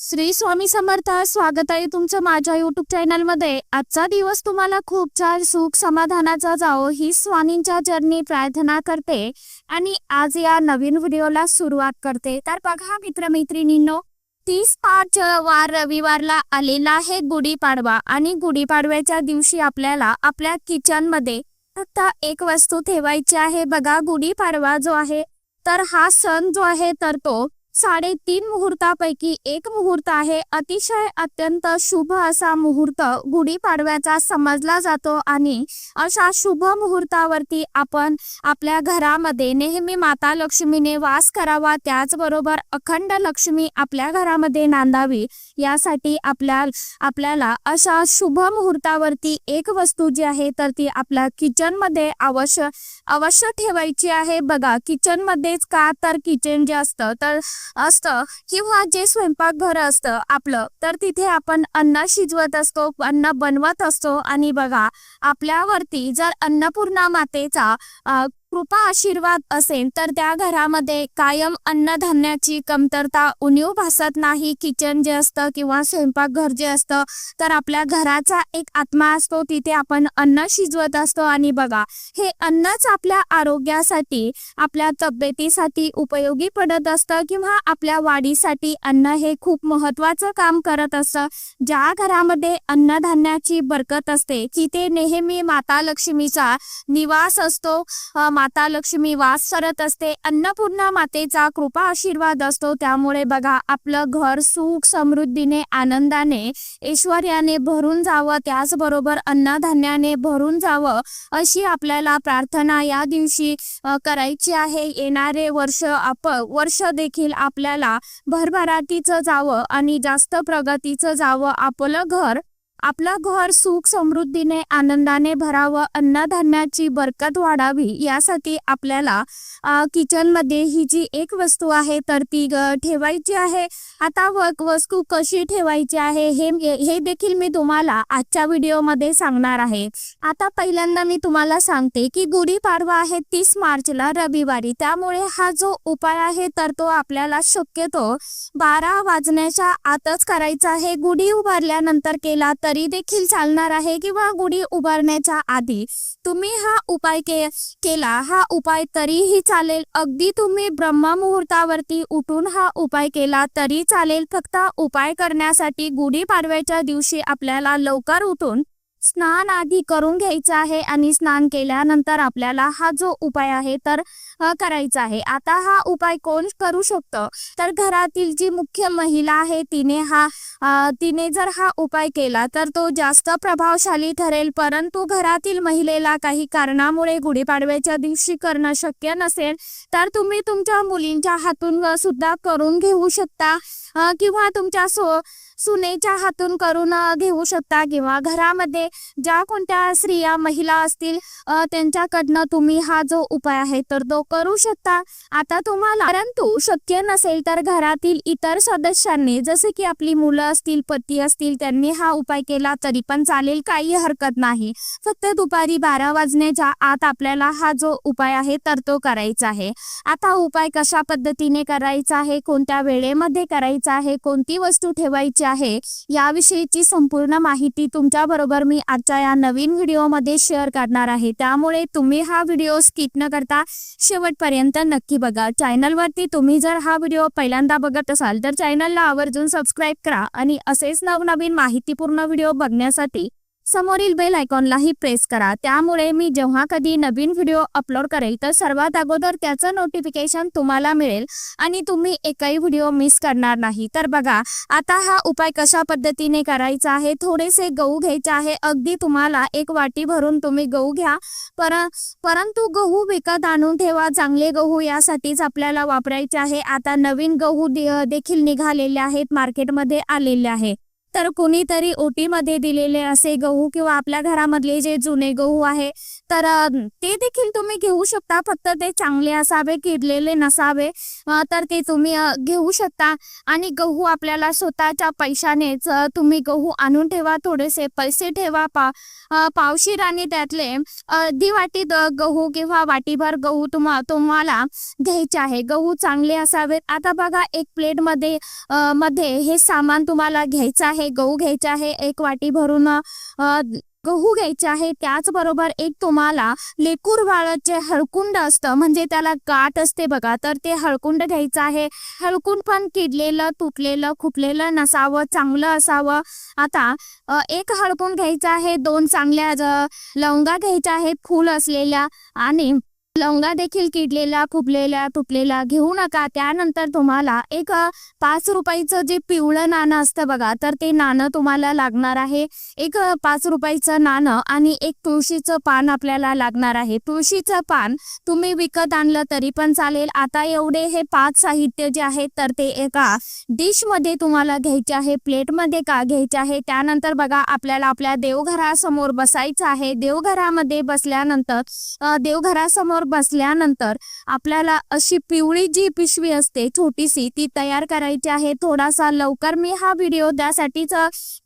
श्री स्वामी समर्थ स्वागत आहे तुमचं माझ्या युट्यूब चॅनलमध्ये आजचा दिवस तुम्हाला खूप छान सुख समाधानाचा जावो ही स्वामींच्या जर्नी प्रार्थना करते. आणि आज या नवीन व्हिडिओला सुरुवात करते. तर बघा मित्रमैत्रिणींनो तीस पाच वार रविवारला आलेला आहे गुढीपाडवा. आणि गुढीपाडव्याच्या दिवशी आपल्याला आपल्या किचनमध्ये फक्त एक वस्तू ठेवायची आहे. बघा गुढीपाडवा जो आहे तर हा सण जो आहे तर तो साडेतीन मुहूर्तापैकी एक मुहूर्त आहे. अतिशय अत्यंत शुभ असा मुहूर्त गुढीपाडव्याचा समजला जातो आणि अशा शुभ मुहूर्तावरती आपण आपल्या घरामध्ये नेहमी माता लक्ष्मीने वास करावा. त्याचबरोबर अखंड लक्ष्मी आपल्या घरामध्ये नांदावी. यासाठी आपल्या आपल्याला अशा शुभ मुहूर्तावरती एक वस्तू जी आहे तर ती आपल्या किचनमध्ये अवश्य अवश्य ठेवायची आहे. बघा किचन मध्येच का तर किचन जे असतं तर असतं किंवा जे स्वयंपाकघर असतं आपलं तर तिथे आपण अन्न शिजवत असतो अन्न बनवत असतो. आणि बघा आपल्यावरती जर अन्नपूर्णा मातेचा कृपा आशीर्वाद असेल तर त्या घरामध्ये कायम अन्नधान्याची कमतरता उणीव भासत नाही. किचन जे असतं किंवा स्वयंपाकघर जे असतं तर आपल्या घराचा एक आत्मा असतो तिथे आपण अन्न शिजवत असतो. आणि बघा हे अन्नच आपल्या आरोग्यासाठी आपल्या तब्येतीसाठी उपयोगी पडत असतं किंवा आपल्या वाढीसाठी अन्न हे खूप महत्वाचं काम करत असतं. ज्या घरामध्ये अन्नधान्याची बरकत असते तिथे नेहमी माता लक्ष्मीचा निवास असतो. माता लक्ष्मी वास करत असते. अन्नपूर्णा मातेचा कृपा आशीर्वाद असतो. त्यामुळे बघा आपलं घर सुख समृद्धीने आनंदाने ऐश्वर्याने भरून जावं. त्याचबरोबर अन्नधान्याने भरून जावं अशी आपल्याला प्रार्थना या दिवशी करायची आहे. येणारे वर्ष आप वर्ष देखील आपल्याला भरभराटीचं जावं आणि जास्त प्रगतीचं जावं. आपलं घर आपलं घर सुख समृद्धीने आनंदाने भरावं अन्नधान्याची बरकत वाढावी यासाठी आपल्याला किचनमध्ये ही जी एक वस्तू आहे तर ती ठेवायची आहे. आता वस्तू कशी ठेवायची आहे हे हे देखील मी तुम्हाला आजच्या व्हिडिओमध्ये सांगणार आहे. आता पहिल्यांदा मी तुम्हाला सांगते की गुढीपाडवा आहे तीस मार्चला रविवारी. त्यामुळे हा जो उपाय आहे तर तो आपल्याला शक्यतो बारा वाजण्याच्या आतच करायचा आहे. गुढी उभारल्यानंतर केला तर तरी देखील चालणार आहे किंवा गुढी उभारण्याच्या आधी तुम्ही हा उपाय के केला हा उपाय तरीही चालेल. अगदी तुम्ही ब्रह्ममुहूर्तावरती उठून हा उपाय केला तरी चालेल. फक्त उपाय करण्यासाठी गुढीपाडव्याच्या दिवशी आपल्याला लवकर उठून स्नान आधी करून घ्यायचं आहे आणि स्नान केल्यानंतर आपल्याला हा जो उपाय आहे तर करायचा आहे. आता हा उपाय कोण करू शकतं? तर घरातील जी मुख्य महिला आहे तिने हा तिने जर हा उपाय केला तर तो जास्त प्रभावशाली ठरेल. परंतु घरातील महिलेला काही कारणामुळे गुढीपाडव्याच्या दिवशी करणं शक्य नसेल तर तुम्ही तुमच्या मुलींच्या हातून सुद्धा करून घेऊ शकता. किंवा तुमच्या सो सुनेच्या हातून करून घेऊ शकता किंवा घरामध्ये ज्या कोणत्या स्त्रिया महिला असतील त्यांच्याकडनं तुम्ही हा जो उपाय आहे तर तो करू शकता. आता तुम्हाला परंतु शक्य नसेल तर घरातील इतर सदस्यांनी जसे की आपली मुलं असतील पती असतील त्यांनी हा उपाय केला तरी पण चालेल काही हरकत नाही. फक्त दुपारी बारा वाजण्याच्या आत आपल्याला हा जो उपाय आहे तर तो करायचा आहे. आता उपाय कशा पद्धतीने करायचा आहे कोणत्या वेळेमध्ये करायचा आहे कोणती वस्तू ठेवायची आहे. याविषयीची संपूर्ण माहिती तुमच्या बरोबर मी आजच्या या नवीन व्हिडिओमध्ये शेअर करणार आहे. त्यामुळे तुम्ही हा व्हिडिओ स्किप न करता शेवटपर्यंत नक्की बघा. चॅनलवरती तुम्ही जर हा व्हिडिओ पहिल्यांदा बघत असाल तर चॅनलला आवर्जून सबस्क्राईब करा आणि असेच नवनवीन माहितीपूर्ण व्हिडिओ बघण्यासाठी समोरील बेल आयकॉनलाही प्रेस करा. त्यामुळे मी जेव्हा कधी नवीन व्हिडिओ अपलोड करेल तर सर्वात अगोदर त्याचं नोटिफिकेशन तुम्हाला मिळेल आणि तुम्ही एकही व्हिडिओ मिस करणार नाही. तर बघा आता हा उपाय कशा पद्धतीने करायचा आहे? थोडेसे गहू घ्यायचे आहे. अगदी तुम्हाला एक वाटी भरून तुम्ही गहू घ्या. पर परंतु गहू विकत आणून ठेवा. चांगले गहू यासाठीच आपल्याला वापरायचे आहे. आता नवीन गहू दे- देखील निघालेले आहेत मार्केटमध्ये आलेले आहे. तर कुणीतरी ओटीमध्ये दिलेले असे गहू किंवा आपल्या घरामधले जे जुने गहू आहे तर ते देखील तुम्ही घेऊ शकता. फक्त ते चांगले असावे किडलेले नसावे तर ते तुम्ही घेऊ शकता. आणि गहू आपल्याला स्वतःच्या पैशानेच तुम्ही गहू आणून ठेवा थोडेसे पैसे ठेवा पा पावशीर आणि त्यातले अर्धी वाटी द- गहू किंवा वाटीभर गहू तुम्हा तुम्हाला घ्यायचे आहे. गहू चांगले असावेत आता बघा एक प्लेटमध्ये मध्ये हे सामान तुम्हाला घ्यायचं आहे गहू घ्यायचा आहे. एक वाटी भरून गहू घ्यायचे आहे. त्याचबरोबर एक तुम्हाला लेकूर बाळात जे हळकुंड असतं म्हणजे त्याला गाठ असते बघा तर ते हळकुंड घ्यायचं आहे. हळकुंड पण किडलेलं तुटलेलं खुपलेलं नसावं चांगलं असावं. आता एक हळकुंड घ्यायचं आहे दोन चांगल्या ज- लवंगा घ्यायच्या आहेत फूल असलेल्या आणि लवंगा देखील किडलेल्या खुपलेला तुपलेला घेऊ नका. त्यानंतर तुम्हाला एक पाच रुपयाचं जे पिवळं नाणं असतं बघा तर ते नाणं तुम्हाला लागणार आहे. एक पाच रुपयाचं नाणं आणि एक तुळशीचं पान आपल्याला लागणार आहे. तुळशीचं पान तुम्ही विकत आणलं तरी पण चालेल. आता एवढे हे पाच साहित्य जे आहेत तर ते एका डिशमध्ये तुम्हाला घ्यायचे आहे प्लेटमध्ये का घ्यायचे आहे. त्यानंतर बघा आपल्याला आपल्या देवघरासमोर बसायचं आहे. देवघरामध्ये बसल्यानंतर देवघरासमोर बसल्यानंतर आपल्याला अशी पिवळी जी पिशवी असते छोटीशी ती तयार करायची आहे. थोडासा लवकर मी हा व्हिडिओ त्यासाठीच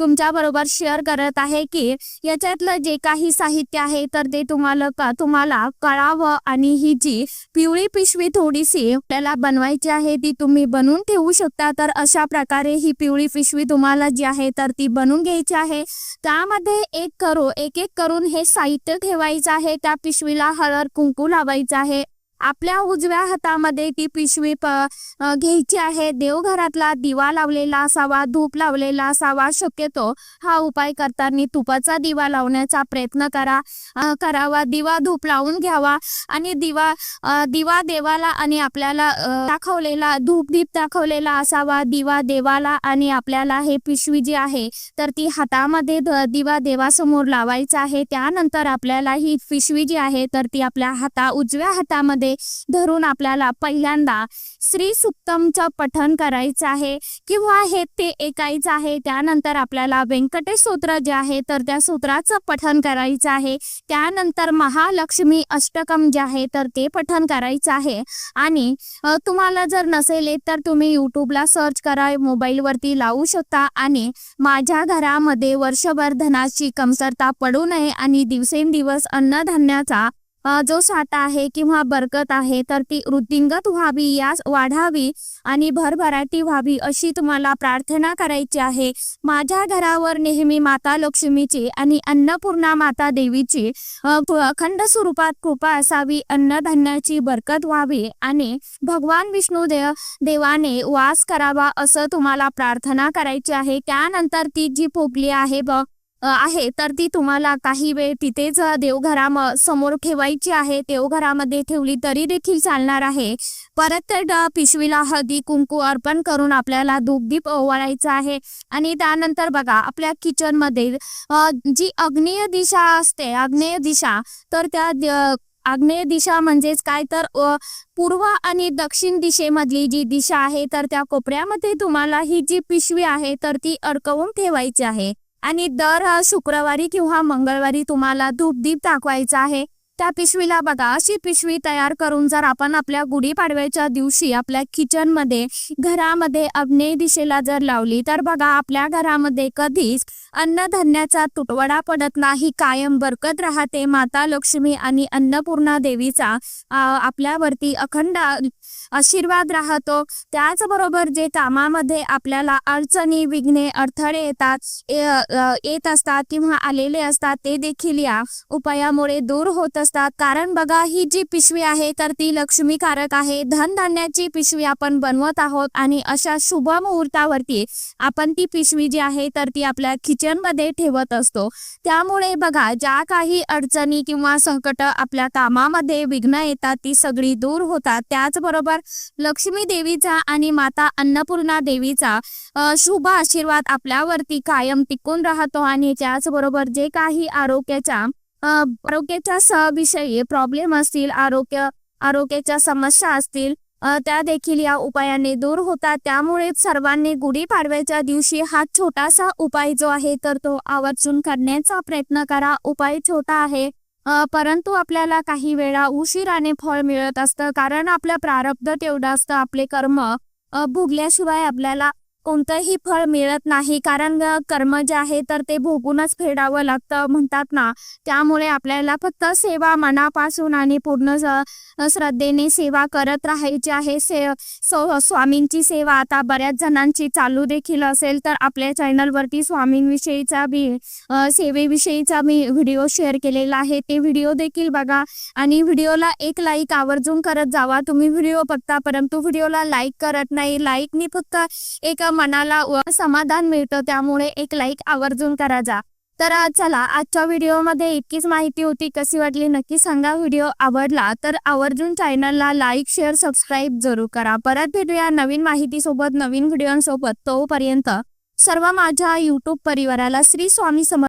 तुमच्या बरोबर शेअर करत आहे की याच्यातलं जे काही साहित्य आहे तर ते तुम्हाला का तुम्हाला कळावं आणि ही जी पिवळी पिशवी थोडीशी आपल्याला बनवायची आहे ती तुम्ही बनवून ठेवू शकता. तर अशा प्रकारे ही पिवळी पिशवी तुम्हाला जी आहे तर ती बनवून घ्यायची आहे. त्यामध्ये एक करू एक एक करून हे साहित्य ठेवायचं आहे. त्या पिशवीला हळद कुंकू लावायचं आहे. आपल्या उजव्या हातामध्ये ती पिशवी घ्यायची आहे. देवघरातला दिवा लावलेला असावा धूप लावलेला असावा शक्यतो हा उपाय करताना तुपाचा दिवा लावण्याचा प्रयत्न करा करावा. दिवा धूप लावून घ्यावा आणि दिवा दिवा देवाला आणि आपल्याला दाखवलेला धूप दीप दाखवलेला असावा. दिवा देवाला आणि आपल्याला हे पिशवी जी आहे तर ती हातामध्ये दिवा देवासमोर लावायचा आहे. त्यानंतर आपल्याला ही पिशवी जी आहे तर ती आपल्या हाता उजव्या हातामध्ये धरून आपल्याला पहिल्यांदा श्री सुक्तमचं पठन करायचं आहे. किंवा हे ते ऐकायचं आहे. त्यानंतर आपल्याला व्यंकटेश सूत्र जे आहे तर त्या सूत्राचं पठन करायचं आहे. त्यानंतर महालक्ष्मी अष्टकम जे आहे तर ते पठन करायचं आहे. आणि तुम्हाला जर नसेल तर तुम्ही यूट्यूबला सर्च करा. मोबाईलवरती लावू शकता. आणि माझ्या घरामध्ये वर्षभर धनाची कमतरता पडू नये. आणि दिवसेंदिवस अन्नधान्याचा जो साठा आहे किंवा बरकत आहे तर ती वृद्धिंगत व्हावी यास वाढावी आणि भरभराटी व्हावी अशी तुम्हाला प्रार्थना करायची आहे. माझ्या घरावर नेहमी माता लक्ष्मीची आणि अन्नपूर्णा माता देवीची अ, अखंड स्वरूपात कृपा असावी अन्नधान्याची बरकत व्हावी आणि भगवान विष्णू देव देवाने वास करावा असं तुम्हाला प्रार्थना करायची आहे. त्यानंतर ती जी पोगली आहे बघ आहे. तर ती तुम्हाला काही वेळ तिथेच देवघरा समोर ठेवायची आहे. देवघरामध्ये ठेवली तरी देखील चालणार आहे. परत पिशवीला हळदी कुंकू अर्पण करून आपल्याला धूपदीप ओवाळायचं आहे. आणि त्यानंतर बघा आपल्या किचनमध्ये जी अग्नेय दिशा असते अग्नेय दिशा तर त्या आग्नेय दिशा म्हणजेच काय? तर पूर्व आणि दक्षिण दिशेमधली जी दिशा आहे तर त्या कोपऱ्यामध्ये तुम्हाला ही जी पिशवी आहे तर ती अडकवून ठेवायची आहे. आणि दर शुक्रवारी किंवा मंगळवारी तुम्हाला धूपदीप दाखवायचा आहे. त्या पिशवीला बघा अशी पिशवी तयार करून जर आपण आपल्या गुढीपाडव्याच्या दिवशी आपल्या किचनमध्ये घरामध्ये अग्नेय दिशेला जर लावली तर बघा आपल्या घरामध्ये कधीच अन्नधान्याचा तुटवडा पडत नाही कायम बरकत राहते माता लक्ष्मी आणि अन्नपूर्णा देवीचा आपल्यावरती अखंड आशीर्वाद राहतो. त्याचबरोबर जे कामामध्ये आपल्याला अडचणी विघ्ने अडथळे येतात येत असतात किंवा आलेले असतात ते देखील या उपायामुळे दूर होत असतात. कारण बघा ही जी पिशवी आहे तर ती लक्ष्मीकारक आहे. धनधान्याची पिशवी आपण बनवत आहोत आणि अशा शुभ मुहूर्तावरती आपण ती पिशवी जी आहे तर ती आपल्या किचनमध्ये ठेवत असतो. त्यामुळे बघा ज्या काही अडचणी किंवा संकट आपल्या कामामध्ये विघ्न येतात ती सगळी दूर होतात. त्याचबरोबर लक्ष्मी देवीचा आणि माता अन्नपूर्णा देवीचा शुभ आशीर्वाद आपल्यावरती कायम टिकून राहतो आणि त्याचबरोबर जे काही आरोग्याच्या आरोग्याच्या सहविषयी प्रॉब्लेम असतील आरोग्य आरोग्याच्या समस्या असतील त्या देखील या उपायाने दूर होतात. त्यामुळे सर्वांनी गुढीपाडव्याच्या दिवशी हा छोटासा उपाय जो आहे तर तो आवर्जून करण्याचा प्रयत्न करा. उपाय छोटा आहे परंतु आपल्याला काही वेळा उशिराने फळ मिळत असतं. कारण आपलं प्रारब्ध तेवढं असतं. आपले कर्म भुगल्याशिवाय भोगल्याशिवाय आपल्याला कोणतंही फळ मिळत नाही. कारण कर्म जे आहे तर ते भोगूनच फेडावं लागतं म्हणतात ना. त्यामुळे आपल्याला फक्त सेवा मनापासून आणि पूर्ण श्रद्धेने सेवा करत राहायची आहे. से स्वामींची सेवा आता बऱ्याच जणांची चालू देखील असेल तर आपल्या चॅनलवरती स्वामींविषयीचा बी सेवेविषयीचा मी व्हिडिओ शेअर केलेला आहे. ते व्हिडिओ देखील बघा आणि व्हिडिओला एक लाईक आवर्जून करत जावा. तुम्ही व्हिडिओ बघता परंतु व्हिडिओला लाईक करत नाही. लाईकनी फक्त एक मनाला समाधान मिळतं त्यामुळे एक लाईक आवर्जून करा जा. तर चला आजच्या व्हिडिओमध्ये इतकीच माहिती होती कशी वाटली नक्की सांगा. व्हिडिओ आवडला तर आवर्जून चॅनलला लाईक शेअर सबस्क्राईब जरूर करा. परत भेटूया नवीन माहितीसोबत नवीन व्हिडिओंसोबत तोपर्यंत सर्व माझ्या यूट्यूब परिवाराला श्री स्वामी समर्थ